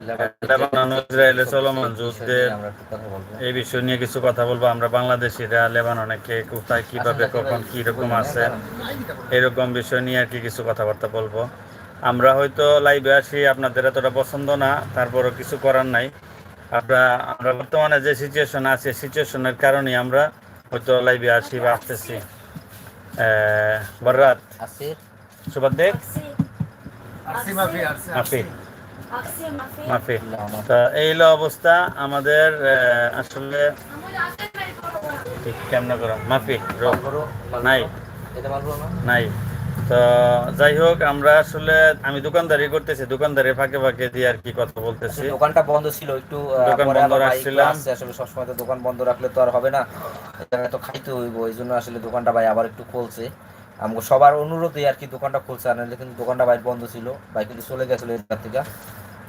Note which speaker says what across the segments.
Speaker 1: Lebanon ও ইসরায়েলে চলমান যুদ্ধের
Speaker 2: আমরা একটু কথা বলব
Speaker 1: এই বিষয় নিয়ে কিছু কথা বলব। আমরা বাংলাদেশিরা লেবাননে কে কোথায় কীভাবে কখন কি রকম আছে এরকম বিষয় নিয়ে আর কি কিছু কথাবার্তা বলব। আমরা হয়তো লাইভে আসি আপনাদের এতটা পছন্দ না তারপরও কিছু করার নাই। আমরা আমরা বর্তমানে যে সিচুয়েশন আছে সিচুয়েশনের কারণে আমরা হয়তো লাইভে আসি বা আসতেছি। বররাত
Speaker 2: আসির
Speaker 1: সুবাদ্দেক?
Speaker 3: আরসি মাফি আরসি
Speaker 1: মাফি তা এই হলো অবস্থা আমাদের আসলে ঠিক কেমন করো? মাফি নাই। নাই। তো যাই হোক আমরা আসলে আমি দোকানদারি করতেছি দোকানদারি ফাঁকে ফাঁকে দিয়ে আর কি কথা বলতেছি।
Speaker 2: দোকানটা বন্ধ ছিল একটু
Speaker 1: দোকান বন্ধ রাখছিলাম।
Speaker 2: আসলে সবসময় তো দোকান বন্ধ রাখলে তো আর হবে না এটা তো খাইতে হইব এই জন্য আসলে দোকানটা ভাই আবার একটু খুলছে। আমাকে সবার অনুরোধে আর কি দোকানটা খুলছে আর নাহলে কিন্তু দোকানটা ভাই বন্ধ ছিল ভাই কিন্তু চলে গেছিল জায়গা থেকে।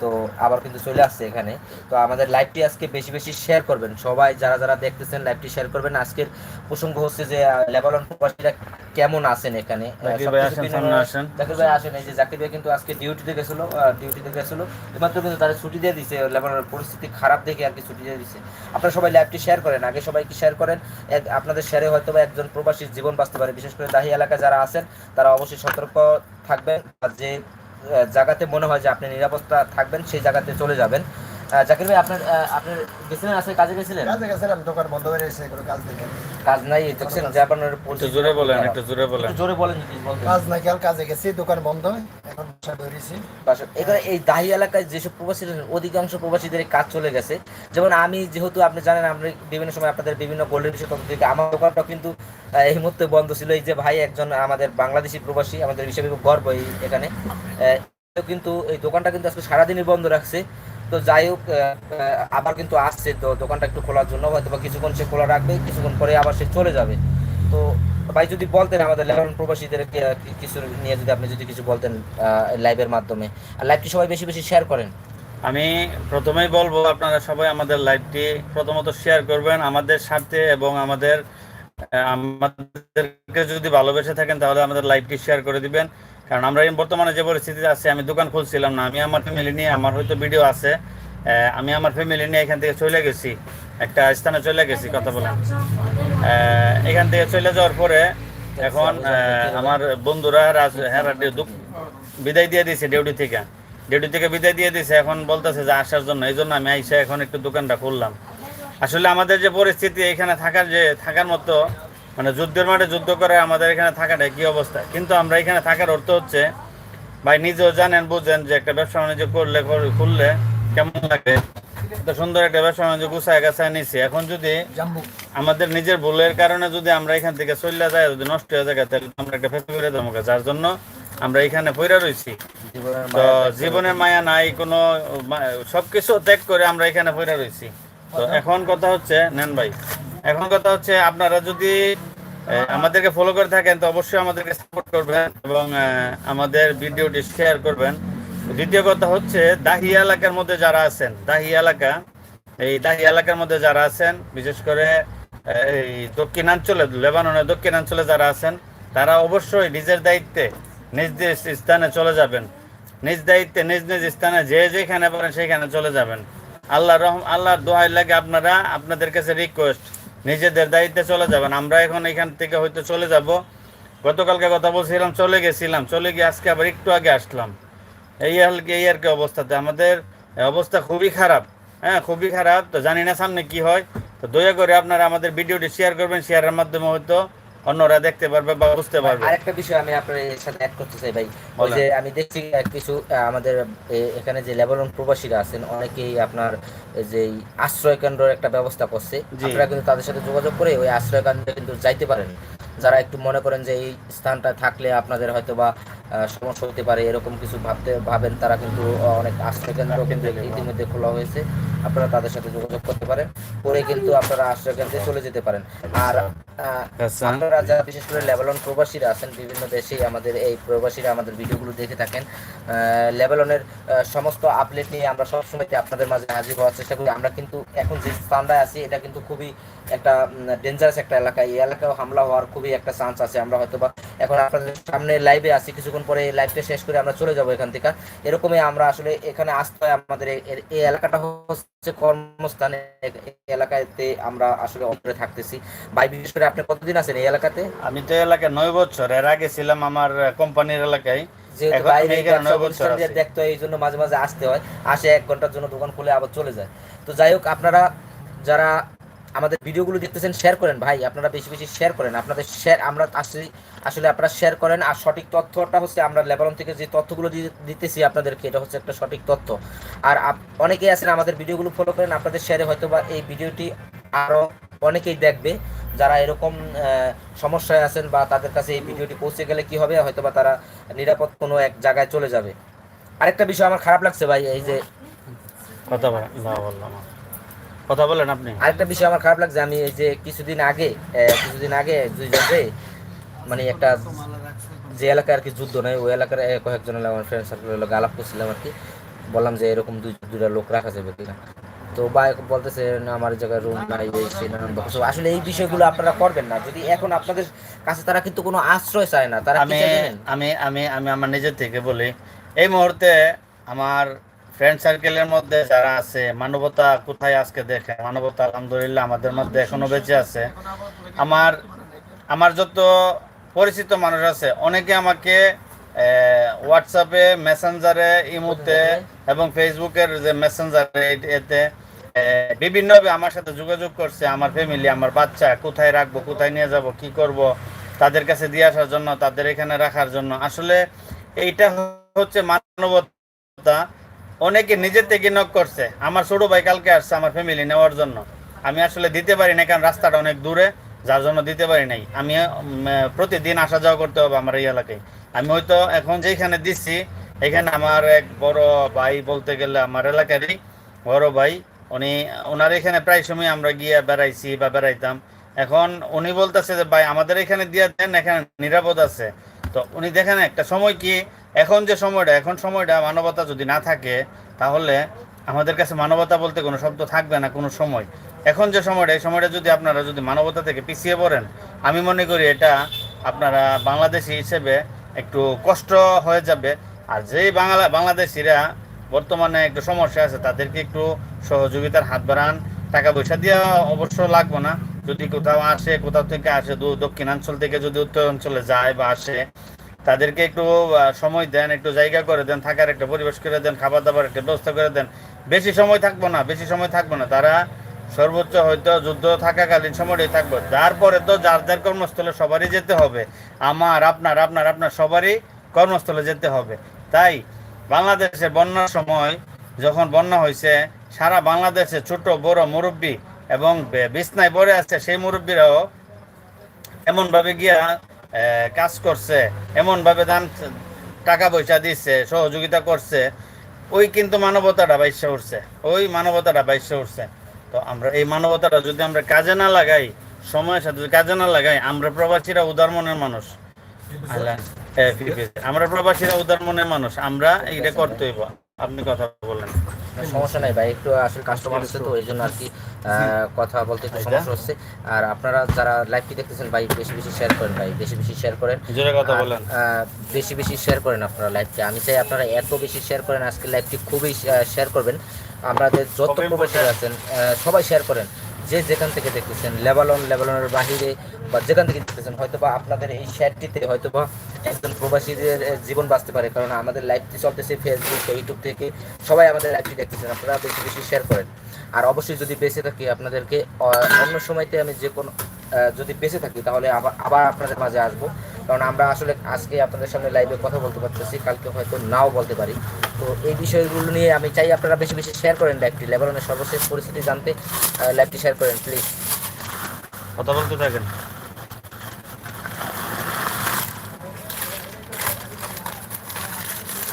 Speaker 2: তো আবার কিন্তু চলে আসছে এখানে। তো আমাদের লাইভটি আজকে বেশি বেশি শেয়ার করবেন। সবাই যারা যারা দেখতেছেন লাইভটি শেয়ার করবেন। আজকের প্রসঙ্গ হচ্ছে যে আহ, লেবানন প্রবাসীরা কেমন আছেন এখানে?
Speaker 1: জাকির ভাই আসেন,
Speaker 2: এই যে জাকির ভাই কিন্তু আজকে ডিউটিতে গেছিল ডিউটিতে গেছিল। এইমাত্র কিন্তু তাদের ছুটি দিয়ে দিছে লেবাননের পরিস্থিতি খারাপ দেখে আর কি ছুটি দিয়ে দিছে। আপনারা সবাই ল্যাবটি শেয়ার করেন আগে সবাই কি শেয়ার করেন? আপনাদের শেয়ারে হয়তো বা একজন প্রবাসীর জীবন বাঁচতে পারে। বিশেষ করে দাহি এলাকায় যারা আছেন তারা অবশ্যই সতর্ক থাকবেন। আর যে জায়গাতে মনে হয় যে আপনি নিরাপত্তা থাকবেন সেই জায়গাতে চলে যাবেন। জাকির ভাই আপনার আপনার গেছিলেন আজকে কাজে গেছিলেন?
Speaker 3: কাজে গেছিলাম দোকান বন্ধ হয়ে গেছে কোনো কাজ
Speaker 2: কাজ নাই দেখছেন জাপানের
Speaker 1: একটু জোরে বলেন একটু জোরে বলেন।
Speaker 2: একটু জোরে বলেন
Speaker 3: কাজ নাই কাল কাজে গেছি দোকান বন্ধ এখন বাসা বেরিয়েছি
Speaker 2: এখানে এই দাহি এলাকায় যেসব প্রবাসী রয়েছেন, অধিকাংশ প্রবাসীদের কাজ চলে গেছে। যেমন আমি যেহেতু আপনি জানেন আমরা বিভিন্ন সময় আপনাদের বিভিন্ন গোল্ডের বিষয় তথ্য দিকে আমার দোকানটা কিন্তু আহ, এই মুহূর্তে বন্ধ ছিল। এই যে ভাই একজন আমাদের বাংলাদেশি প্রবাসী আমাদের হিসেবে গর্ব এই এখানে। আহ, কিন্তু এই দোকানটা কিন্তু আজকে সারাদিনই বন্ধ রাখছে। তো যাই হোক আবার কিন্তু আসছে তো দোকানটা একটু খোলার জন্য হয়তো বা কিছুক্ষণ সে খোলা রাখবে, কিছুক্ষণ পরে আবার সে চলে যাবে। তো ভাই যদি বলতেন আমাদের লেবানন প্রবাসীদের কিছু নিয়ে যদি আপনি যদি কিছু বলতেন লাইভের মাধ্যমে। আর লাইভটি সবাই বেশি বেশি শেয়ার করেন?
Speaker 1: আমি প্রথমেই বলব, আপনারা সবাই আমাদের লাইভটি প্রথমত শেয়ার করবেন আমাদের স্বার্থে এবং আমাদের আমাদেরকে যদি ভালোবেসে থাকেন, তাহলে আমাদের লাইভটি শেয়ার করে দিবেন। কারণ আমরা বর্তমানে যে পরিস্থিতিতে আছি, আমি দোকান খুলছিলাম না, আমি আমার ফ্যামিলি নিয়ে, আমার হয়তো ভিডিও আছে আমি আমার ফ্যামিলি নিয়ে এখান থেকে চলে গেছি, একটা স্থানে চলে গেছি, কথা বলেন এখান থেকে চলে যাওয়ার পরে এখন আমার বন্ধুরা রাজ হ্যাঁ বিদায় দিয়ে দিয়েছে ডিউটি থেকে। ডিউটি থেকে বিদায় দিয়ে দিয়েছে, এখন বলতেছে যে আসার জন্য, এই জন্য আমি আইসা এখন একটু দোকানটা খুললাম। আসলে আমাদের যে পরিস্থিতি, এখানে থাকার যে, থাকার মতো মানে যুদ্ধের মাঠে যুদ্ধ করে আমাদের এখানে থাকাটা কি অবস্থা? কিন্তু আমরা এখানে থাকার অর্থ হচ্ছে ভাই নিজেও জানেন বুঝেন যে একটা ব্যবসা বাণিজ্য করলে খুললে কেমন লাগে? তো সুন্দর একটা ব্যবসা বাণিজ্য গুছায় গাছায় নিছি। এখন যদি আমাদের নিজের ভুলের কারণে যদি আমরা এখান থেকে চলে যায় যদি নষ্ট হয়ে যায় তাহলে আমরা একটা ফেসে করে দেবো যার জন্য আমরা এখানে পইরা রয়েছি তো জীবনের মায়া নাই কোনো সবকিছু ত্যাগ করে আমরা এখানে পইরা রয়েছি তো এখন কথা হচ্ছে নেন ভাই। এখন কথা হচ্ছে আপনারা যদি আমাদেরকে ফলো করে থাকেন, তো অবশ্যই আমাদেরকে সাপোর্ট করবেন এবং আমাদের ভিডিওটি শেয়ার করবেন। দ্বিতীয় কথা হচ্ছে, দাহি এলাকার মধ্যে যারা আছেন, দাহি এলাকা, এই দাহি এলাকার মধ্যে যারা আছেন, বিশেষ করে এই দক্ষিণাঞ্চলে, লেবাননের দক্ষিণাঞ্চলে যারা আছেন, তারা অবশ্যই নিজের দায়িত্বে নিজ নিজ স্থানে চলে যাবেন। নিজ দায়িত্বে, নিজ নিজ স্থানে যে যেখানে পারেন সেখানে চলে যাবেন। আল্লাহ রহম, আল্লাহর দোহাই লাগে আপনারা, আপনাদের কাছে রিকোয়েস্ট নিজেদের দায়িত্বে চলে যাবেন। আমরা এখন এখান থেকে হয়তো চলে যাব। গতকালকে কথা বলছিলাম, চলে গেছিলাম। চলে গিয়ে আজকে আবার একটু আগে আসলাম। এই আর এই আর কি অবস্থাতে। আমাদের অবস্থা খুবই খারাপ। হ্যাঁ খুবই খারাপ। তো জানি না সামনে কি হয়। তো দয়া করে আপনারা আমাদের ভিডিওটি শেয়ার করবেন। শেয়ারের মাধ্যমে হয়তো অন্যরা দেখতে পারবে বা বুঝতে পারবে।
Speaker 2: আরেকটা বিষয় আমি আপনার সাথে অ্যাড করতে চাই ভাই। ওই যে আমি দেখছি কিছু আমাদের এখানে যে লেবানন প্রবাসীরা আছেন অনেকেই আপনার যে আশ্রয় কেন্দ্রের একটা ব্যবস্থা করছে। আপনারা কিন্তু তাদের সাথে যোগাযোগ করে ওই আশ্রয় কেন্দ্রে কিন্তু যাইতে পারেন। যারা একটু মনে করেন যে এই স্থানটা থাকলে আপনাদের হয়তো বা সমস্যা হতে পারে এরকম কিছু ভাবতে ভাবেন তারা কিন্তু অনেক আশ্রয় কেন্দ্র কিন্তু ইতিমধ্যে খোলা হয়েছে। আপনারা তাদের সাথে যোগাযোগ করতে পারেন। করে কিন্তু আপনারা আশ্রয় কেন্দ্রে চলে যেতে পারেন। আর
Speaker 1: আচ্ছা।
Speaker 2: আপনারা যারা বিশেষ করে লেবানন প্রবাসীরা আছেন বিভিন্ন দেশে আমাদের এই প্রবাসীরা আমাদের ভিডিওগুলো দেখে থাকেন আহ, সমস্ত আপডেট নিয়ে আমরা সবসময় আপনাদের মাঝে হাজির হওয়ার চেষ্টা করি। আমরা কিন্তু এখন যে স্থানটায় আছি এটা কিন্তু খুবই একটা ডেঞ্জারাস একটা এলাকা। এই এলাকায় হামলা হওয়ার খুবই একটা চান্স আছে। আমরা হয়তো বা এখন আপনাদের সামনে লাইভে আছি কিছুক্ষণ পরে লাইভটা শেষ করে আমরা চলে যাব এখান থেকে। এরকমই আমরা আসলে এখানে আসতে হয় আমাদের এই- এলাকাটা হচ্ছে কর্মস্থান। এলাকাতে আমরা আসলে অপরে থাকতেছি। ভাই বিশেষ করে আপনি কতদিন আছেন এই এলাকাতে?
Speaker 1: আমি তো এলাকায় নয় বছর। এর আগে ছিলাম আমার কোম্পানির এলাকায়।
Speaker 2: যেহেতু বাইরে। দেখতে হয় এই জন্য মাঝে মাঝে আসতে হয়। আসে এক ঘণ্টার জন্য দোকান খুলে আবার চলে যায়। তো যাই হোক আপনারা যারা আমাদের ভিডিওগুলো দেখতেছেন শেয়ার করেন ভাই। আপনারা বেশি বেশি শেয়ার করেন। আপনাদের শেয়ার আমরা আসলে আসলে আপনারা শেয়ার করেন। আর সঠিক তথ্যটা হচ্ছে আমরা লেবানন থেকে যে তথ্যগুলো দিতেছি আপনাদেরকে, এটা হচ্ছে একটা সঠিক তথ্য। আর অনেকেই আছেন, আমাদের ভিডিওগুলো ফলো করেন, আপনাদের শেয়ারে হয়তো বা এই ভিডিওটি আরও অনেকেই দেখবে। যারা এরকম সমস্যায় আছেন বা তাদের কাছে এই ভিডিওটি পৌঁছে গেলে কি হবে হয়তো বা তারা নিরাপদ কোনো এক জায়গায় চলে যাবে। আরেকটা বিষয় আমার খারাপ লাগছে ভাই, এই যে
Speaker 1: কথা বললাম। কথা বলেন আপনি।
Speaker 2: আরেকটা বিষয় আমার খারাপ লাগছে আমি এই যে কিছুদিন আগে কিছুদিন আগে দুইজনে মানে একটা যে এলাকায় আর কি যুদ্ধ নয় ওই এলাকার কয়েকজন আমার ফ্রেন্ড সার্কেল হলো আলাপ করছিলাম আর কি। বললাম যে এরকম দুই দুটা লোক রাখা যাবে কিনা তো বা বলতেছে না আমার জায়গায় রুম নাই এই। আসলে এই বিষয়গুলো আপনারা করবেন না। যদি এখন আপনাদের কাছে তারা কিন্তু কোনো আশ্রয় চায় না তারা
Speaker 1: আমি আমি আমি আমি আমার নিজের থেকে বলি এই মুহূর্তে আমার ফ্রেন্ড সার্কেলের মধ্যে যারা আছে, মানবতা কোথায় আজকে দেখে মানবতা আলহামদুলিল্লাহ আমাদের মধ্যে এখনও বেঁচে আছে। আমার আমার যত পরিচিত মানুষ আছে, অনেকে আমাকে হোয়াটসঅ্যাপে মেসেঞ্জারে ইমুতে এবং ফেসবুকের যে মেসেঞ্জারে এতে বিভিন্নভাবে আমার সাথে যোগাযোগ করছে, আমার ফ্যামিলি আমার বাচ্চা, কোথায় রাখব, কোথায় নিয়ে যাব, কি করব, তাদের কাছে দিয়ে আসার জন্য, তাদের এখানে রাখার জন্য। আসলে এইটা হচ্ছে মানবতা। অনেকে নিজের থেকে নক করছে। আমার ছোট ভাই কালকে আসছে আমার ফ্যামিলি নেওয়ার জন্য। আমি আসলে দিতে পারি না কারণ রাস্তাটা অনেক দূরে, যার জন্য দিতে পারি নাই। আমি প্রতিদিন আসা যাওয়া করতে হবে আমার এই এলাকায়। আমি হয়তো এখন যেখানে দিচ্ছি এখানে আমার এক বড় ভাই বলতে গেলে আমার এলাকারই বড় ভাই। উনি ওনার এখানে প্রায় সময় আমরা গিয়ে বেড়াইছি বা বেড়াইতাম। এখন উনি বলতেছে যে, ভাই, আমাদের এখানে দিয়ে দেন, এখানে নিরাপদ আছে। তো উনি দেখেন একটা সময় কি এখন যে সময়টা, এখন সময়টা মানবতা যদি না থাকে, তাহলে আমাদের কাছে মানবতা বলতে কোনো শব্দ থাকবে না, কোনো সময়। এখন যে সময়টা, এই সময়টা যদি আপনারা যদি মানবতা থেকে পিছিয়ে পড়েন, আমি মনে করি এটা আপনারা বাংলাদেশি হিসেবে একটু কষ্ট হয়ে যাবে। আর যেই বাংলা, বাংলাদেশিরা বর্তমানে একটু সমস্যা আছে, তাদেরকে একটু সহযোগিতার হাত বাড়ান। টাকা পয়সা দেওয়া অবশ্য লাগবে না। যদি কোথাও আসে, কোথাও থেকে আসে দক্ষিণাঞ্চল থেকে যদি উত্তর অঞ্চলে যায় বা আসে তাদেরকে একটু সময় দেন, একটু জায়গা করে দেন, থাকার একটা পরিবেশ করে দেন খাবার দাবার একটা ব্যবস্থা করে দেন। বেশি সময় থাকব না, বেশি সময় থাকব না। তারা সর্বোচ্চ হয়তো যুদ্ধ থাকাকালীন সময়টাই থাকব। তারপরে তো যার যার কর্মস্থলে সবারই যেতে হবে। আমার, আপনার আপনার আপনার সবারই কর্মস্থলে যেতে হবে। তাই বাংলাদেশে বন্যার সময় যখন বন্যা হয়েছে, সারা বাংলাদেশে ছোট, বড় মুরব্বী এবং বিছনায় পড়ে আছে সেই মুরব্বীরাও এমনভাবে গিয়া কাজ করছে এমন ভাবে দান টাকা পয়সা দিচ্ছে সহযোগিতা করছে ওই কিন্তু মানবতাটা বাইশে উঠছে ওই মানবতাটা বাইশে উঠছে। তো আমরা এই মানবতাটা যদি আমরা কাজে না লাগাই সময়ের সাথে কাজে না লাগাই আমরা প্রবাসীরা উদার মনের মানুষ। আমরা প্রবাসীরা উদার মনের মানুষ আমরা এইটা করতে হইব। আপনি কথা বলেন।
Speaker 2: সমস্যা নাই ভাই একটু আসলে কাস্টমার হচ্ছে তো এই জন্য আর কি কথা বলতে একটু সমস্যা হচ্ছে। আর আপনারা যারা লাইভটি দেখতেছেন ভাই বেশি বেশি শেয়ার করেন ভাই বেশি বেশি শেয়ার করেন।
Speaker 1: জোরে কথা বলেন।
Speaker 2: বেশি বেশি শেয়ার করেন আপনারা লাইভটি আমি চাই আপনারা এত বেশি শেয়ার করেন আজকে লাইভটি খুবই শেয়ার করবেন। আমাদের যত
Speaker 1: প্রবেশ
Speaker 2: প্রবাসী আছেন সবাই শেয়ার করেন। যে যেখান থেকে দেখতেছেন লেবালন লেবালনের বাহিরে বা যেখান থেকে দেখতেছেন হয়তো বা আপনাদের এই শেয়ারটিতে হয়তো বা একজন প্রবাসীদের জীবন বাঁচতে পারে। কারণ আমাদের লাইভটি চলতেছে ফেসবুক ইউটিউব থেকে। সবাই আমাদের লাইভটি দেখতেছেন, আপনারা বেশি বেশি শেয়ার করেন। আর অবশ্যই যদি বেঁচে থাকি আপনাদেরকে অন্য সময়তে আমি যে কোনো যদি বেঁচে থাকি, তাহলে আবার আবার আপনাদের মাঝে আসব। কারণ আমরা আসলে আজকে আপনাদের সামনে লাইভে কথা বলতে পারতেছি কালকে হয়তো নাও বলতে পারি। তো এই বিষয়গুলো নিয়ে আমি চাই আপনারা বেশি বেশি শেয়ার করেন লাইভটি লেবাননের সর্বশেষ পরিস্থিতি জানতে লাইভটি শেয়ার করেন প্লিজ
Speaker 1: কথা বলতে থাকেন।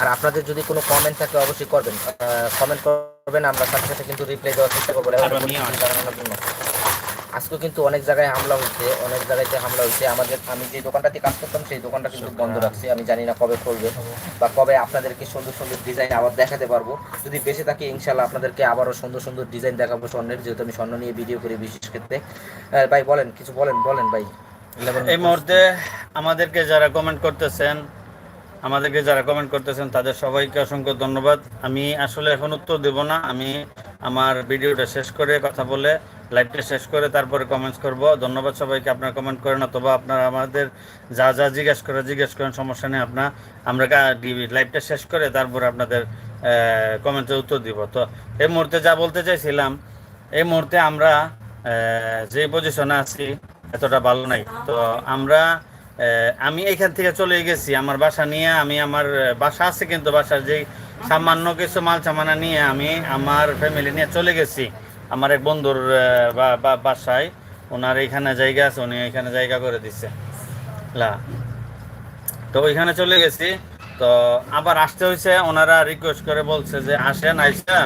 Speaker 2: আর আপনাদের যদি কোনো কমেন্ট থাকে অবশ্যই করবেন। কমেন্ট করবেন আমরা সাথে সাথে কিন্তু রিপ্লাই দেওয়ার চেষ্টা করব আজকে কিন্তু অনেক জায়গায় হামলা হয়েছে অনেক জায়গাতে হামলা হয়েছে আমাদের আমি যে দোকানটাতে কাজ করতাম সেই দোকানটা কিন্তু বন্ধ রাখছি আমি জানি না কবে খুলবে বা কবে আপনাদেরকে সুন্দর সুন্দর ডিজাইন আবার দেখাতে পারব। যদি বেঁচে থাকি ইনশাল্লাহ আপনাদেরকে আবারও সুন্দর সুন্দর ডিজাইন দেখাবো স্বর্ণের যেহেতু আমি স্বর্ণ নিয়ে ভিডিও করি বিশেষ ক্ষেত্রে। ভাই বলেন কিছু বলেন বলেন ভাই।
Speaker 1: এই মুহূর্তে আমাদেরকে যারা কমেন্ট করতেছেন আমাদেরকে যারা কমেন্ট করতেছেন তাদের সবাইকে অসংখ্য ধন্যবাদ। আমি আসলে এখন উত্তর দেব না আমি আমার ভিডিওটা শেষ করে কথা বলে লাইভটা শেষ করে তারপরে কমেন্টস করব। ধন্যবাদ সবাইকে, আপনারা কমেন্ট করেন অথবা আপনারা আমাদের যা যা জিজ্ঞেস করে জিজ্ঞেস করেন, সমস্যা নেই আপনার আমরা লাইভটা শেষ করে তারপরে আপনাদের কমেন্টের উত্তর দিব। তো এই মুহূর্তে যা বলতে চাইছিলাম, এই মুহূর্তে আমরা যে পজিশনে আছি, এতটা ভালো নাই। তো আমরা আমি এখান থেকে চলে গেছি, আমার বাসা নিয়ে, আমি আমার বাসা আছে কিন্তু বাসার যে সামান্য কিছু মাল সামানা নিয়ে আমি আমার ফ্যামিলি নিয়ে চলে গেছি। আমার এক বন্ধুর বাসায় ওনার এখানে জায়গা আছে, উনি এখানে জায়গা করে দিচ্ছে লা। তো ওইখানে চলে গেছি। তো আবার আসতে হয়েছে ওনারা রিকোয়েস্ট করে বলছে যে আসেন, আইসা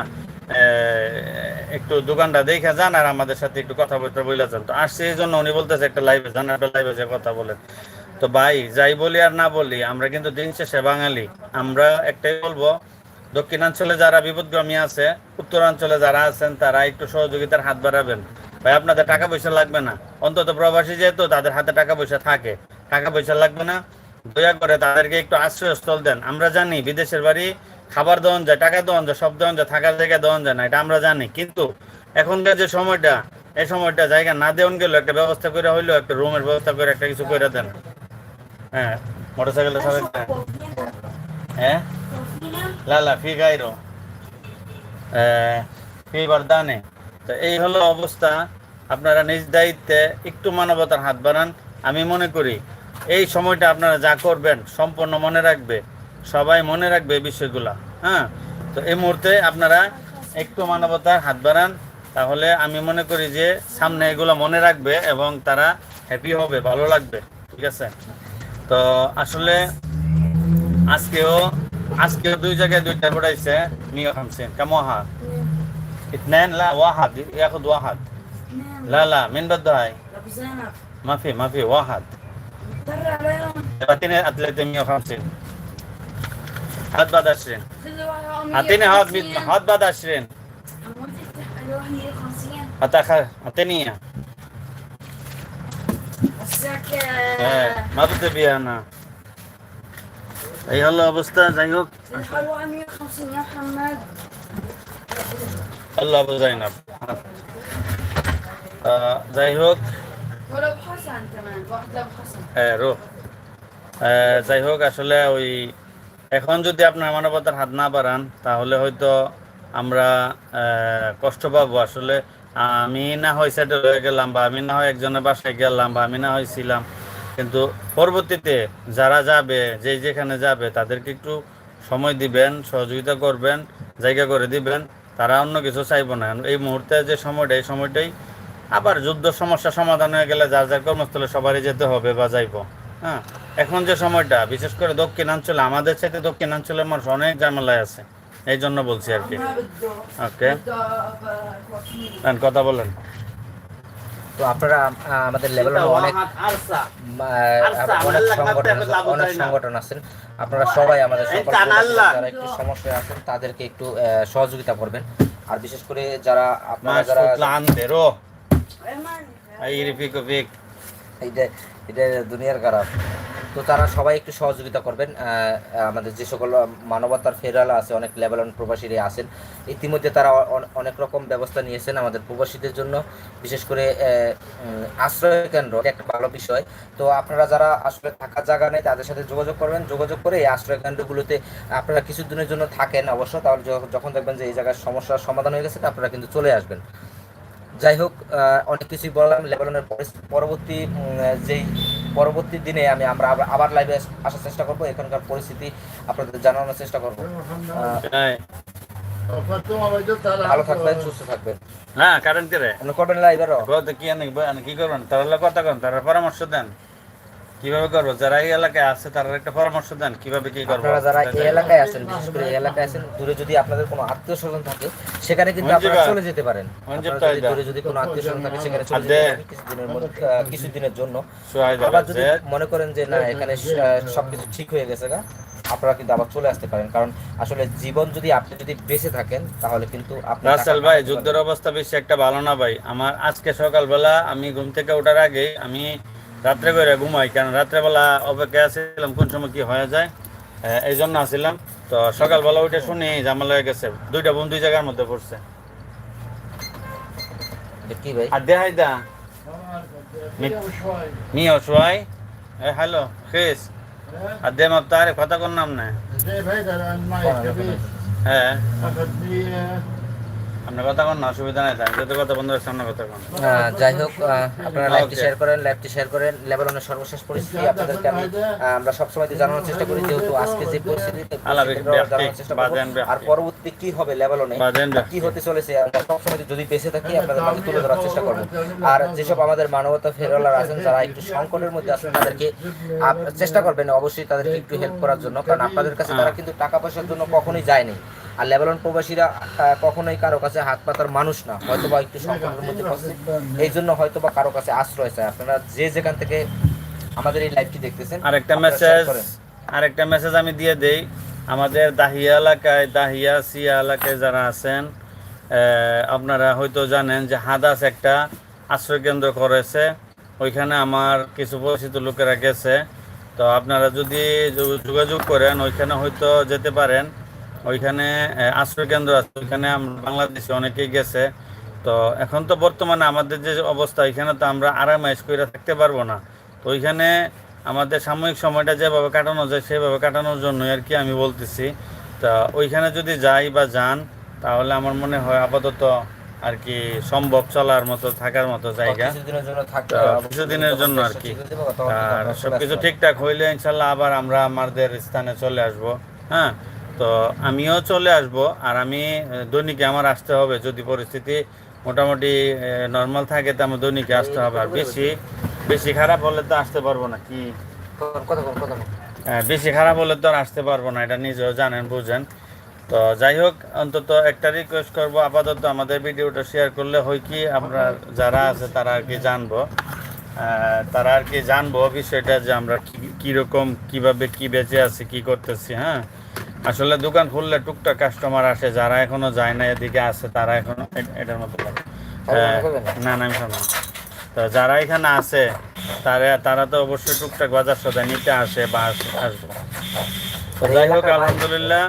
Speaker 1: একটু দোকানটা দেখে যান আর আমাদের সাথে একটু কথাবার্তা বলে যান। তো আসছে এই জন্য উনি বলতেছে একটা লাইভে যান, একটা লাইভে যে কথা বলেন। তো ভাই, যাই বলি আর না বলি, আমরা কিন্তু দিন শেষে বাঙালি। আমরা একটাই বলব দক্ষিণাঞ্চলে যারা বিপদগ্রামী আছে, উত্তরাঞ্চলে যারা আছেন, তারা একটু সহযোগিতার হাত বাড়াবেন। ভাই, আপনাদের টাকা পয়সা লাগবে না। অন্তত প্রবাসী যেহেতু, তাদের হাতে টাকা পয়সা থাকে। টাকা পয়সা লাগবে না। দয়া করে তাদেরকে একটু আশ্রয়স্থল দেন। আমরা জানি, বিদেশের বাড়ি খাবার দেওয়ান যায়, টাকা দেওয়ান যায়, সব দেওয়ান যায়, থাকার জায়গা দেওয়ান যায় না, এটা আমরা জানি। কিন্তু এখনকার যে সময়টা, এই সময়টা জায়গা না দেওয়ান গেল একটা ব্যবস্থা করে হইল একটা রুমের ব্যবস্থা করে একটা কিছু করে দেন। হ্যাঁ মোটরসাইকেলটা হ্যাঁ? লা লা ফি গাইরো ফি বারদানে। তো এই হলো অবস্থা। আপনারা নিজ দায়িত্বে একটু মানবতার হাত বাড়ান। আমি মনে করি, এই সময়টা আপনারা যা করবেন সম্পূর্ণ মনে রাখবে। সবাই মনে রাখবে এই বিষয়গুলা হ্যাঁ? তো এই মুহূর্তে আপনারা একটু মানবতার হাত বাড়ান। তাহলে আমি মনে করি যে সামনে এগুলো মনে রাখবে এবং তারা হ্যাপি হবে, ভালো লাগবে। ঠিক আছে? তো আসলে আজকেও আজকেও দুই জায়গায় দুইটা পড়াইছে মিয়া খামসিন কাম ওয়াহাদ اثنين لا واحد ياخذ واحد لا لا مين بده هاي
Speaker 4: ابو زينب
Speaker 1: ما في ما في واحد
Speaker 4: طلع عليهم
Speaker 1: اعطيني 350 هات بعد 20
Speaker 4: خذ واحد
Speaker 1: اعطيني هات 100 هات بعد 20
Speaker 4: عمود تفتح على واحد 150
Speaker 1: هات اخر اعطيني اياه
Speaker 4: مساك
Speaker 1: إيه، ما بدي بيها انا এই হলো অবস্থা, যাই হোক। আল্লাহ জাইনাব। যাই হ্যাঁ, যাই হোক, আসলে ওই এখন যদি আপনার মানবতার হাত না বাড়ান, তাহলে হয়তো আমরা কষ্ট পাবো। আসলে আমি না হয়ে সেটেল হয়ে গেলাম, বা আমি না হয় একজনের বাসায় গেলাম, বা আমি না হয় ছিলাম। কিন্তু পরবর্তীতে যারা যাবে যে যেখানে যাবে তাদেরকে একটু সময় দিবেন সহযোগিতা করবেন জায়গা করে দিবেন তারা অন্য কিছু চাইব না। এই মুহূর্তে যে সময়টা এই সময়টাই আবার যুদ্ধ সমস্যা সমাধান হয়ে গেলে যার যার কর্মস্থলে সবারই যেতে হবে বা যাইব। হ্যাঁ এখন যে সময়টা বিশেষ করে দক্ষিণাঞ্চলে আমাদের সাথে দক্ষিণাঞ্চলের মানুষ অনেক জামেলায় আছে। এই জন্য বলছি আর কি। ওকে হ্যাঁ, কথা বলেন।
Speaker 2: তো আপনারা আমাদের লেভেল অনেক অনেক সংগঠন অনেক সংগঠন আছেন। আপনারা সবাই আমাদের যারা একটু সমস্যায় আছেন তাদেরকে একটু সহযোগিতা করবেন। আর বিশেষ করে যারা আপনারা যারা
Speaker 1: এই রিফিক এই
Speaker 2: এটা দুনিয়ার খারাপ। তো তারা সবাই একটু সহযোগিতা করবেন। আমাদের যে সকল মানবতার ফেরালা আছে, অনেক লেবানন প্রবাসীরা আছেন, ইতিমধ্যে তারা অনেক রকম ব্যবস্থা নিয়েছেন আমাদের প্রবাসীদের জন্য। বিশেষ করে আশ্রয় কেন্দ্র একটা ভালো বিষয়। তো আপনারা যারা আসলে থাকার জায়গা নেই, তাদের সাথে যোগাযোগ করবেন। যোগাযোগ করে এই আশ্রয় কেন্দ্রগুলোতে আপনারা কিছুদিনের জন্য থাকেন অবশ্য। তাহলে যখন দেখবেন যে এই জায়গার সমস্যার সমাধান হয়ে গেছে আপনারা কিন্তু চলে আসবেন। যাই হোক অনেক কিছুই বললাম লেবাননের পরবর্তী যেই পরবর্তী দিনে আমি আমরা আবার- লাইভে আসার চেষ্টা করব। এখানকার পরিস্থিতি আপনাদের জানানোর চেষ্টা করব। ভালো থাকবেন সুস্থ থাকবেন।
Speaker 1: হ্যাঁ কারেন্ট কি রে।
Speaker 2: করবেন লাইভ
Speaker 1: আরও কি করবেন? তাহলে কথা কন তারা পরামর্শ দেন। কীভাবে করব? যারা এই এলাকায় আছে তারা একটা পরামর্শ দেন কীভাবে কি করব?
Speaker 2: আপনারা যারা এই এলাকায় আছেন বিশেষ করে এই এলাকায় আছেন দূরে যদি আপনাদের কোনো আত্মীয় স্বজন থাকে সেখানে কিন্তু আপনারা চলে যেতে পারেন। দূরে যদি কোনো আত্মীয় স্বজন থাকে সেখানে চলে যেতে পারেন কিছুদিনের মধ্যে কিছুদিনের জন্য। আবার যদি মনে করেন যে না এখানে সবকিছু ঠিক হয়ে গেছে না আপনারা কিন্তু আবার চলে আসতে পারেন। কারণ আসলে জীবন যদি আপনি যদি বেঁচে থাকেন তাহলে কিন্তু
Speaker 1: রাসেল ভাই যুদ্ধের অবস্থা বেশি একটা ভালো না ভাই। আমার আজকে সকালবেলা আমি ঘুম থেকে ওঠার আগে আমি রাত্রে করে ঘুমাই কারণ রাত্রেবেলা অপেক্ষায় আছিলাম কোন সময় কি হয়ে যায় এই জন্য আসছিলাম তো সকালবেলা উঠে শুনি জামালা হয়ে গেছে দুইটা বোন দুই জায়গার মধ্যে পড়ছে।
Speaker 2: এটা কি ভাই?
Speaker 1: আর দেখাই দা? মিও সোয়াই হ্যালো খিস। আর দে মাপ তারে কথা কোন নাম না হ্যাঁ। আপনার কথা কোন অসুবিধা নাই তাই যদি কথা বন্ধ রাখছে আপনার কথা কোন
Speaker 2: যাই হোক আপনারা লাইভটি শেয়ার করেন লাইভটি শেয়ার করেন। সর্বশেষ পরিস্থিতি আপনাদেরকে আমি আমরা সবসময় জানানোর চেষ্টা করি যেহেতু আজকে যে পরিস্থিতি জানানোর চেষ্টা করব। আর পরবর্তীতে কি হবে কি হতে চলেছে আমরা সবসময় যদি বেঁচে থাকি আপনাদের মাঝে তুলে ধরার চেষ্টা করব। আর যেসব আমাদের মানবতা ফেরওয়ালার আছেন যারা একটু সংকটের মধ্যে আছেন তাদেরকে চেষ্টা করবেন অবশ্যই তাদেরকে একটু হেল্প করার জন্য কারণ আপনাদের কাছে তারা কিন্তু টাকা পয়সার জন্য কখনোই যায়নি। আর লেবানন প্রবাসীরা কখনোই কারও কাছে হাত পাতার মানুষ না হয়তো বা একটু সংকটের মধ্যে পড়ছে। এই জন্য হয়তো বা কারও কাছে আশ্রয় চায়। আপনারা যে যেখান থেকে আমাদের এই লাইভটি দেখতেছেন
Speaker 1: আরেকটা মেসেজ আরেকটা মেসেজ আমি দিয়ে দেই। আমাদের দাহিয়া এলাকায় দাহিয়া সিয়া এলাকায় যারা আছেন আপনারা হয়তো জানেন যে হাদাস একটা আশ্রয় কেন্দ্র করেছে। ওইখানে আমার কিছু পরিচিত লোকেরা গেছে। তো আপনারা যদি যোগাযোগ করেন ওইখানে হয়তো যেতে পারেন। ওইখানে আহ, আশ্রয় কেন্দ্র আছে ওইখানে আমরা বাংলাদেশে অনেকেই গেছে। তো এখন তো বর্তমানে আমাদের যে অবস্থা এখানে তো আমরা আরামাইশ করে থাকতে পারব না। তো ওইখানে আমাদের সাময়িক সময়টা যেভাবে কাটানো যায় সেভাবে কাটানোর জন্যই আর কি আমি বলতেছি। তা ওইখানে যদি যাই বা যান তাহলে আমার মনে হয় আপাতত আর কি সম্ভব চলার মতো থাকার মতো জায়গা।
Speaker 2: কিছুদিনের জন্য
Speaker 1: আর কি। আর সবকিছু ঠিকঠাক হইলে ইনশাল্লাহ আবার আমরা আমাদের স্থানে চলে আসব। হ্যাঁ? তো আমিও চলে আসব আর আমি দৈনিকে আমার আসতে হবে। যদি পরিস্থিতি মোটামুটি নর্মাল থাকে তো আমার দৈনিকে আসতে হবে। আর বেশি বেশি খারাপ হলে তো আসতে পারব না কি? বেশি খারাপ হলে তো আর আসতে পারব না এটা নিজেও জানেন বুঝেন। তো যাই হোক অন্তত একটা রিকোয়েস্ট করব আপাতত আমাদের ভিডিওটা শেয়ার করলে হয় কি আমরা যারা আছে তারা আর কি জানব। তারা আর কি জানব বিষয়টা যে আমরা কি- কীরকম কীভাবে কি বেঁচে আছি কী করতেছি হ্যাঁ? আসলে দোকান খুললে টুকটাক কাস্টমার আসে যারা এখনও যায় না এদিকে আছে তারা এখনও এটার মতো
Speaker 2: করবেন না?
Speaker 1: না আমি শোনো তো যারা এখানে আছে তারা তারা তো অবশ্যই টুকটাক বাজার সদায় নিতে আসে বা আসবে। যাই হোক আলহামদুলিল্লাহ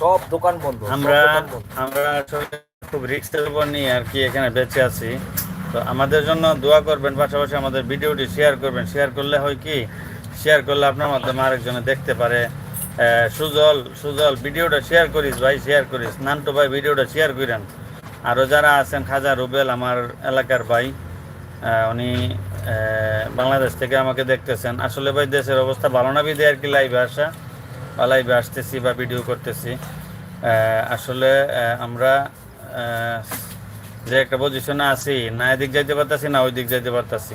Speaker 2: সব দোকান বন্ধ
Speaker 1: আমরা আমরা আসলে খুব রিস্কের উপর নিয়ে আর কি এখানে বেঁচে আছি। তো আমাদের জন্য দোয়া করবেন পাশাপাশি আমাদের ভিডিওটি শেয়ার করবেন। শেয়ার করলে হয় কি? শেয়ার করলে আপনার মাধ্যমে আরেকজনে দেখতে পারে। সুজল সুজল, ভিডিওটা শেয়ার করিস ভাই শেয়ার করিস। নান্টু ভাই, ভিডিওটা শেয়ার করেন। আরও যারা আছেন, খাজা রুবেল, আমার এলাকার ভাই উনি বাংলাদেশ থেকে আমাকে দেখতেছেন। আসলে ভাই, দেশের অবস্থা ভালো না, বিদে আর কি লাইভে আসা। বা লাইভে আসতেছি বা ভিডিও করতেছি। আসলে আমরা যে একটা পজিশনে আছি, না এদিক যাইতে পারতাছি, না ওই দিক যাইতে পারতাছি।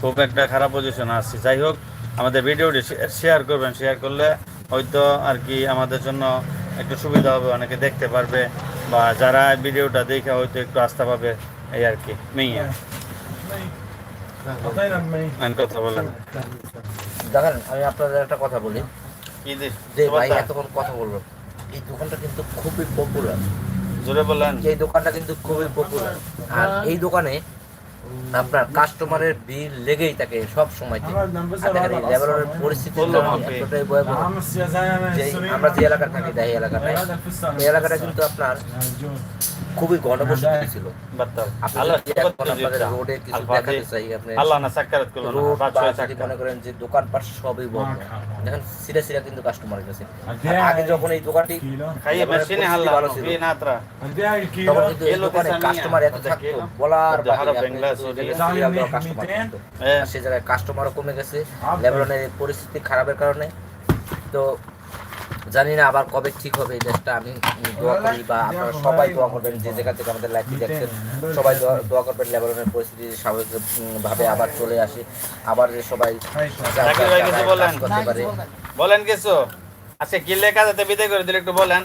Speaker 1: খুব একটা খারাপ পজিশনে আছি। যাই হোক, আমাদের ভিডিওটি শেয়ার করবেন। শেয়ার করলে হয়তো আর কি আমাদের জন্য একটু সুবিধা হবে অনেকে দেখতে পারবে বা যারা ভিডিওটা দেখে হয়তো একটু আস্থা পাবে এই আর কি মেয়ে আমি কথা বলেন।
Speaker 2: দেখেন আমি আপনাদের একটা কথা বলি। যে ভাই এতক্ষণ কথা বলব এই দোকানটা কিন্তু খুবই পপুলার
Speaker 1: জোরে বলেন।
Speaker 2: এই দোকানটা কিন্তু খুবই পপুলার আর এই দোকানে আপনার কাস্টমারের ভিড় লেগেই থাকে সব সময় লেবাননের পরিস্থিতি এতটাই ভয়াবহ। যে আমরা যে এলাকায় থাকি এই এলাকাটায় এই এলাকাটা কিন্তু আপনার খুবই ঘনবসতি ছিল।
Speaker 1: বাত্তার
Speaker 2: আপনি
Speaker 1: আল্লাহ
Speaker 2: যদি এখন আপনাদের রোডে কিছু দেখাতে চাই আপনি
Speaker 1: আল্লাহ না সাক্কারাত করল না।
Speaker 2: রোড
Speaker 1: পাঁচ
Speaker 2: বা
Speaker 1: ছয়
Speaker 2: যদি
Speaker 1: চারটা
Speaker 2: মনে করেন যে দোকানপাট সবই বন্ধ। দেখেন সিরা সিরা কিন্তু কাস্টমার গেছে আগে যখন এই দোকানটি
Speaker 1: খাইয়ে
Speaker 2: এবারে
Speaker 1: মেশিনে
Speaker 2: পরিস্থিতি
Speaker 1: হাল্লা
Speaker 2: ভালো ছিল। তখন কিন্তু এই দোকানে কাস্টমার এত
Speaker 1: আচ্ছা,
Speaker 2: থাকতো বলার
Speaker 1: আচ্ছা, সৌদি।
Speaker 2: সেই জায়গায় কাস্টমারও কমে গেছে লেবাননের এই পরিস্থিতি খারাপের কারণে। তো জানি না আবার কবে ঠিক হবে এই দেশটা আমি দোয়া করি বা আপনারা সবাই দোয়া করবেন যে যেখান থেকে আমাদের লাইভটি দেখছেন সবাই দোয়া- করবেন লেবাননের পরিস্থিতি স্বাভাবিক ভাবে আবার চলে আসে আবার যে সবাই? করতে পারে।
Speaker 1: বলেন। কিছু। আচ্ছা কিল্লে কাজাতে বিদায় করে দিলে একটু বলেন।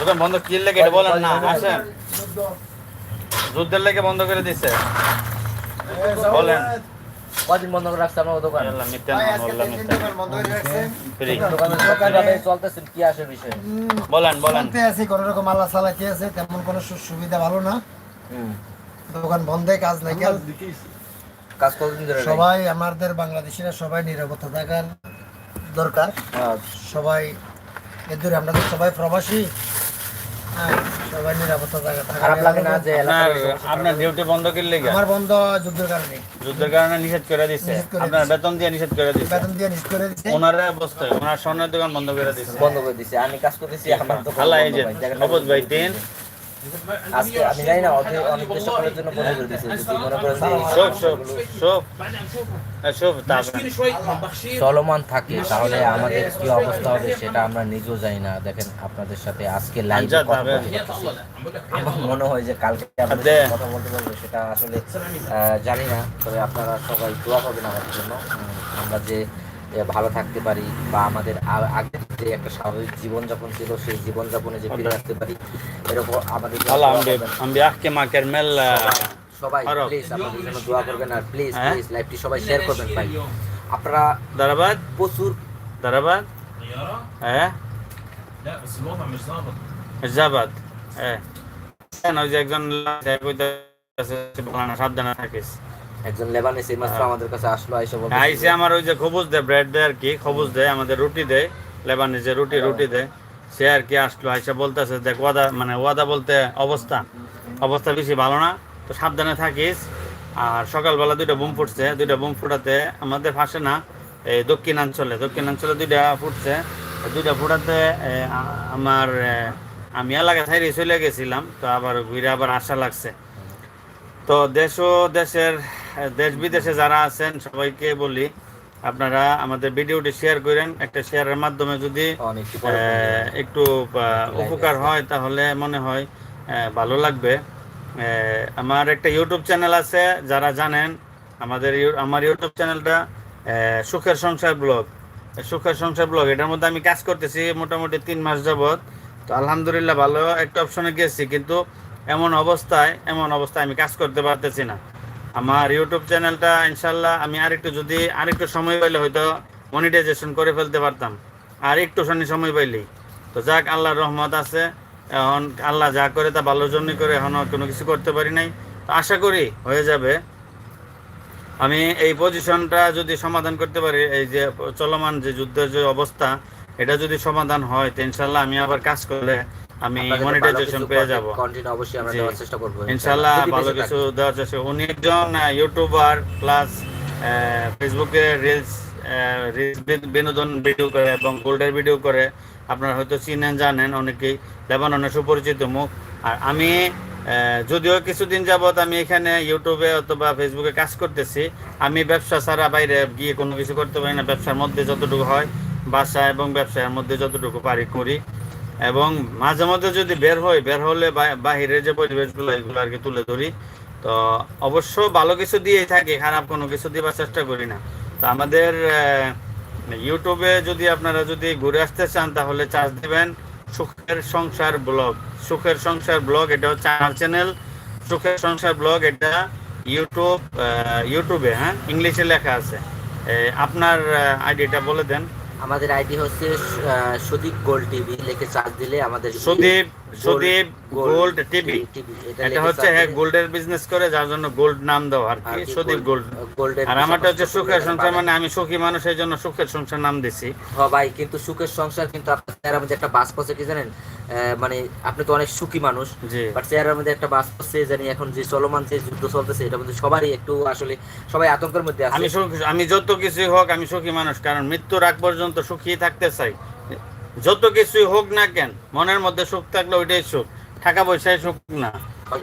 Speaker 1: দোকান বন্ধ। কিল্লে কেটে বলেন না আসেন। যুদ্ধের লেগে বন্ধ করে দিছে। বলেন।
Speaker 2: কদিন বন্ধ করে রাখছে আমার দোকান? চলতেছেন কি আসে বিষয়?
Speaker 1: বলেন বলেন।
Speaker 3: আছি কোনো রকম আল্লাহ চালাতে আছে তেমন কোনো সু- সুবিধা ভালো না।
Speaker 2: হুম।
Speaker 3: দোকান বন্ধে কাজ নাই
Speaker 2: কাজ কতদিন ধরে
Speaker 3: সবাই আমাদের বাংলাদেশিরা সবাই নিরাপত্তা থাকার দরকার।
Speaker 2: আহ,
Speaker 3: সবাই এদের আমরা তো সবাই প্রবাসী। হ্যাঁ, সবাই নিরাপত্তা থাকা থাকা
Speaker 2: খারাপ লাগে না যে
Speaker 1: আপনার আপনার ডিউটি বন্ধ লেগে
Speaker 3: আমার বন্ধ যুদ্ধের কারণে।
Speaker 1: যুদ্ধের কারণে নিষেধ করে দিছে? আপনার বেতন দিয়ে নিষেধ করে দিছে?
Speaker 3: বেতন দিয়ে নিষেধ করে দিচ্ছে
Speaker 1: ওনারা অবস্থায় ওনার স্বর্ণের দোকান বন্ধ করে দিছে।
Speaker 2: বন্ধ করে দিছে। আমি কাজ করতেছি আমার তো
Speaker 1: আল্লাহ এই যে নবদ ভাই তিন।
Speaker 2: আজকে আমি জানি না অধে- অনেক দেশ সকলের জন্য বন্ধ করে যদি মনে করেন যে
Speaker 1: হ্যাঁ,
Speaker 2: চলমান থাকে তাহলে আমাদের কি অবস্থা হবে সেটা আমরা নিজেও জানি না। দেখেন আপনাদের সাথে আজকে লাইভে কথা বলতে আমার মনে হয় যে কালকে আপনাদের কথা বলতে পারব সেটা আসলে আহ, জানি না তবে আপনারা সবাই দোয়া করবেন আমাদের জন্য। আমরা যে ভালো থাকতে পারি বা আমাদের আগের যে একটা স্বাভাবিক জীবনযাপন ছিল সেই জীবনযাপনে যে ফিরে আসতে পারি এরকম আমাদের সবাই প্লিজ আমাদের জন্য দোয়া করবেন আর প্লিজ প্লিজ সবাই শেয়ার করবেন ভাই। আপনারা
Speaker 1: দারাবাদ?
Speaker 2: প্রচুর
Speaker 1: দারাবাদ? হ্যাঁ? মির্জাবাদ হ্যাঁ। একজন সাবধানে থাকিস।
Speaker 2: একজন লেবানিস এই মাত্র
Speaker 1: হ্যাঁ।
Speaker 2: আমাদের কাছে আসলো আইসা
Speaker 1: আইসে আমার ওই যে খবুজ দেয় ব্রেড দেয় আর কি খবুজ দেয় আমাদের রুটি দেয় লেবানি যে রুটি রুটি দেয়। সে আর কি আসলো আইসা বলতেছে দেখ ওয়াদা মানে ওয়াদা বলতে অবস্থা অবস্থা বেশি ভালো না তো সাবধানে থাকিস। আর সকালবেলা দুইটা বুম ফুটছে দুইটা বুম ফুটাতে আমাদের ফাঁসে না এই দক্ষিণাঞ্চলে দক্ষিণাঞ্চলে দুইটা ফুটছে। দুইটা ফুটাতে আমার আমি এলাকা ছাইরে চলে গেছিলাম তো আবার ঘুরে আবার আশা লাগছে। তো দেশ ও দেশের দেশ বিদেশে যারা আছেন সবাইকে বলি আপনারা আমাদের ভিডিওটি শেয়ার করেন। একটা শেয়ারের মাধ্যমে যদি একটু উপকার হয় তাহলে মনে হয় ভালো লাগবে। আমার একটা ইউটিউব চ্যানেল আছে যারা জানেন আমাদের আমার ইউটিউব চ্যানেলটা সুখের সংসার ব্লগ। সুখের সংসার ব্লগ এটার মধ্যে আমি কাজ করতেছি মোটামুটি তিন মাস যাবত তো আলহামদুলিল্লাহ ভালো একটা অপশনে গেছি কিন্তু এমন অবস্থায় এমন অবস্থায় আমি কাজ করতে পারতেছি না। আমার ইউটিউব চ্যানেলটা ইনশাল্লাহ আমি আরেকটু যদি আরেকটু সময় পাইলে হয়তো মনিটাইজেশন করে ফেলতে পারতাম। আর একটু শনি সময় পাইলেই তো যাক, আল্লাহর রহমত আছে। এখন আল্লাহ যা করে তা ভালোর জন্যই করে, এখনও কোনো কিছু করতে পারি নাই। তো আশা করি হয়ে যাবে। আমি এই পজিশনটা যদি সমাধান করতে পারি, এই যে চলমান যে যুদ্ধের যে অবস্থা, এটা যদি সমাধান হয়, তো ইনশাল্লাহ আমি আবার কাজ করলে আমি মনিটাইজেশন পেয়ে যাব।
Speaker 2: কন্টেন্ট অবশ্যই আমরা দেওয়ার চেষ্টা করব ইনশাআল্লাহ।
Speaker 1: ভালো কিছু দেওয়ার চেষ্টা উনি একজন ইউটিউবার প্লাস ফেসবুকে রিলস রিলস বিনোদন ভিডিও করে এবং গোল্ডের ভিডিও করে। আপনারা হয়তো চিনেন জানেন অনেকেই। লেবাননের সুপরিচিত মুখ। আর আমি যদিও কিছুদিন যাবত আমি এখানে ইউটিউবে অথবা ফেসবুকে কাজ করতেছি আমি ব্যবসা ছাড়া বাইরে গিয়ে কোনো কিছু করতে পারি না। ব্যবসার মধ্যে যতটুকু হয় বাসা এবং ব্যবসার মধ্যে যতটুকু পারি করি। এবং মাঝে মধ্যে যদি বের হই, বের হলে বা- বাহিরের যে পরিবেশগুলো, এগুলো আর কি তুলে ধরি। তো অবশ্য ভালো কিছু দিয়েই থাকি, খারাপ কোনো কিছু দেওয়ার চেষ্টা করি না। তো আমাদের ইউটিউবে যদি আপনারা যদি ঘুরে আসতে চান, তাহলে চার্জ দিবেন সুখের সংসার ব্লগ। সুখের সংসার ব্লগ, এটা হচ্ছে আমার চ্যানেল। সুখের সংসার ব্লগ, এটা ইউটিউব ইউটিউবে হ্যাঁ? ইংলিশে লেখা আছে। আপনার আইডিটা বলে দেন।
Speaker 2: আমাদের আইডি হচ্ছে সুদীপ গোল্ড টিভি লিখে চার্জ দিলে আমাদের
Speaker 1: সুদীপ সুদীপ গোল্ড টিভি এটা হচ্ছে হ্যাঁ গোল্ডের বিজনেস করে যার জন্য গোল্ড নাম দাও আর কি সুদীপ গোল্ড আর আমারটা হচ্ছে সুখের সংসার মানে আমি সুখী মানুষের জন্য সুখের সংসার নাম দিছি।
Speaker 2: হ্যাঁ ভাই কিন্তু সুখের সংসার কিন্তু আপনার চেহারার মধ্যে একটা বাস পড়ছে কি জানেন? মানে আপনি তো অনেক সুখী মানুষ বাট চেহারার মধ্যে একটা বাস পড়ছে জানি এখন যে চলমান যে যুদ্ধ চলতেছে এটার মধ্যে সবারই একটু আসলে সবাই আতঙ্কের মধ্যে আছে।
Speaker 1: আমি আমি যত কিছুই হোক আমি সুখী মানুষ কারণ মৃত্যুর আগ পর্যন্ত সুখী থাকতে চাই। যত কিছুই হোক না কেন, মনের মধ্যে সুখ থাকলে ওইটাই সুখ। টাকা পয়সায় সুখ না।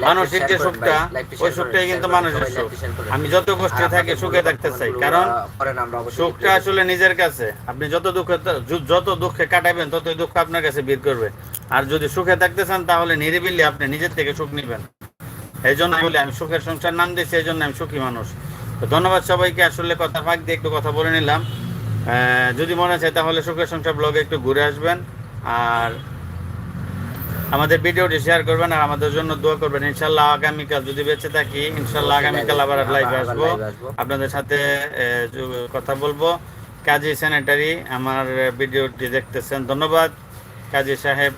Speaker 1: মানসিক যে সুখটা, ওই সুখটাই কিন্তু মানুষের সুখ। আমি যত কষ্টে থাকি, সুখে থাকতে চাই। কারণ সুখটা আসলে নিজের কাছে। আপনি যত দুঃখে যত দুঃখে কাটাবেন, ততই দুঃখ আপনার কাছে বের করবে। আর যদি সুখে থাকতে চান, তাহলে নিরিবিলি আপনি নিজের থেকে সুখ নেবেন। এই জন্য বলি, আমি সুখের সংসার নাম দিয়েছি, এই জন্য আমি সুখী মানুষ। ধন্যবাদ সবাইকে। আসলে কথা ফাঁক দিয়ে একটু কথা বলে নিলাম। যদি মনে চায় তাহলে সুখের সংসার ব্লগে একটু ঘুরে আসবেন আর আমাদের ভিডিওটি শেয়ার করবেন আর আমাদের জন্য দোয়া করবেন। ইনশাল্লাহ আগামীকাল যদি বেঁচে থাকি ইনশাল্লাহ আগামীকাল আবার লাইভে আসব। আপনাদের সাথে কথা বলব। কাজী স্যানিটারি আমার ভিডিওটি দেখতেছেন। ধন্যবাদ। কাজী সাহেব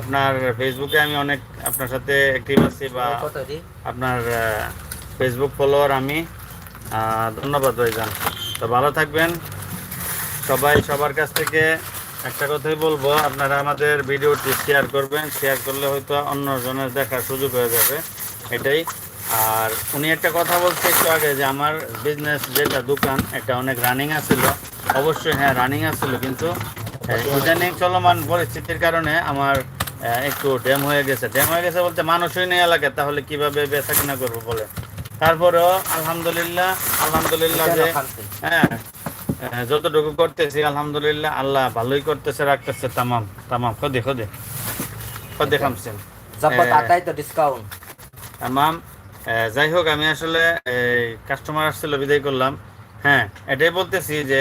Speaker 1: আপনার ফেসবুকে আমি অনেক আপনার সাথে অ্যাক্টিভ আছি বা আপনার ফেসবুক ফলোয়ার আমি। ধন্যবাদ ভাইজান। তো ভালো থাকবেন। সবাই সবার কাছ থেকে একটা কথাই বলব আপনারা আমাদের ভিডিওটি শেয়ার করবেন শেয়ার করলে হয়তো অন্য জনের দেখার সুযোগ হয়ে যাবে এটাই। আর উনি একটা কথা বলছে একটু আগে যে আমার বিজনেস যেটা দোকান এটা অনেক রানিং আছিল। অবশ্যই হ্যাঁ রানিং আছিল কিন্তু ইদানিং চলমান পরিস্থিতির কারণে আমার একটু ড্যাম হয়ে গেছে। ড্যাম হয়ে গেছে বলতে মানুষই নেই এলাকায় তাহলে কীভাবে বেচা কিনা করব বলে তারপরেও আলহামদুলিল্লাহ আলহামদুলিল্লাহ যে হ্যাঁ যতটুকু করতেছি আলহামদুলিল্লাহ আল্লাহ ভালোই করতেছে রাখতেছে তামাম তামাম। খদে খদে। খদে খামছেন।
Speaker 2: তো ডিসকাউন্ট
Speaker 1: তামাম যাই হোক আমি আসলে কাস্টমার আসছিল বিদায় করলাম। হ্যাঁ এটাই বলতেছি যে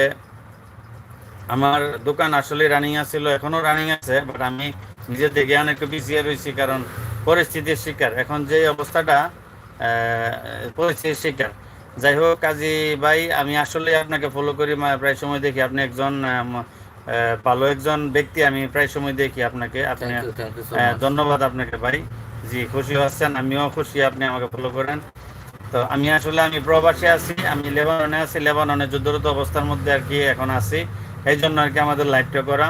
Speaker 1: আমার দোকান আসলে রানিং আছিল এখনও রানিং আছে বাট আমি নিজের দিকে অনেক পিছিয়ে রয়েছি কারণ পরিস্থিতির শিকার। এখন যে অবস্থাটা আহ, পরিস্থিতির শিকার। যাই হোক কাজী ভাই আমি আসলে আপনাকে ফলো করি প্রায় সময় দেখি আপনি একজন ভালো একজন ব্যক্তি আমি প্রায় সময় দেখি আপনাকে আপনি ধন্যবাদ আপনাকে ভাই। জি খুশি হচ্ছেন আমিও খুশি আপনি আমাকে ফলো করেন। তো আমি আসলে আমি প্রবাসী আছি আমি লেবাননে আছি লেবাননে যুদ্ধরত অবস্থার মধ্যে আর কি এখন আছি এই জন্য আর কি আমাদের লাইভটা করা।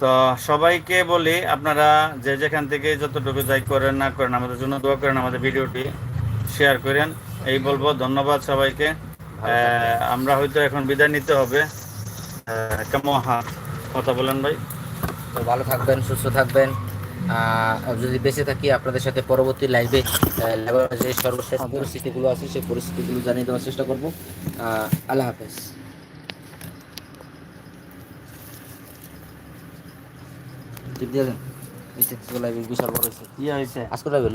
Speaker 1: তো সবাইকে বলি আপনারা যে যেখান থেকে যতটুকু যাই করেন না করেন আমাদের জন্য দোয়া করেন আমাদের ভিডিওটি শেয়ার করেন। এই বলব ধন্যবাদ সবাইকে। আহ, আমরা হয়তো এখন বিদায় নিতে হবে। কেমন হ্যাঁ কথা বলেন ভাই।
Speaker 2: তো ভালো থাকবেন সুস্থ থাকবেন। যদি বেঁচে থাকি আপনাদের সাথে পরবর্তী লাইভে যে সর্বশেষ পরিস্থিতিগুলো আছে সেই পরিস্থিতিগুলো জানিয়ে দেওয়ার চেষ্টা করব। আল্লাহ হাফেজ। টিপ দিয়ে দেন এই যে লাইভে বিশাল বড় হয়েছে।
Speaker 1: কি হয়েছে।
Speaker 2: আজকে লাইভে